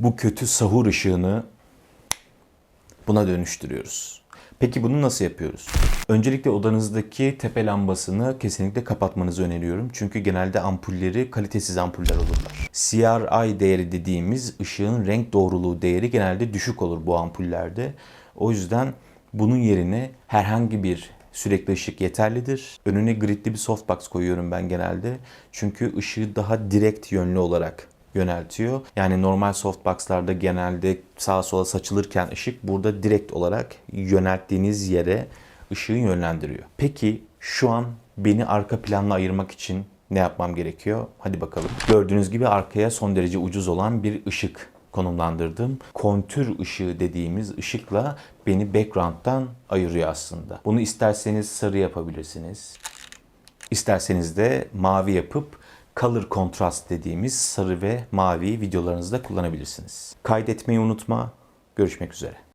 Bu kötü sahur ışığını buna dönüştürüyoruz. Peki bunu nasıl yapıyoruz? Öncelikle odanızdaki tepe lambasını kesinlikle kapatmanızı öneriyorum. Çünkü genelde ampulleri kalitesiz ampuller olurlar. CRI değeri dediğimiz ışığın renk doğruluğu değeri genelde düşük olur bu ampullerde. O yüzden bunun yerine herhangi bir sürekli ışık yeterlidir. Önüne gridli bir softbox koyuyorum ben genelde. Çünkü ışığı daha direkt yönlü olarak yöneltiyor. Yani normal softbox'larda genelde sağa sola saçılırken ışık burada direkt olarak yönelttiğiniz yere ışığı yönlendiriyor. Peki şu an beni arka planla ayırmak için ne yapmam gerekiyor? Hadi bakalım. Gördüğünüz gibi arkaya son derece ucuz olan bir ışık konumlandırdım. Kontür ışığı dediğimiz ışıkla beni background'dan ayırıyor aslında. Bunu isterseniz sarı yapabilirsiniz. İsterseniz de mavi yapıp color contrast dediğimiz sarı ve mavi videolarınızda kullanabilirsiniz. Kaydetmeyi unutma. Görüşmek üzere.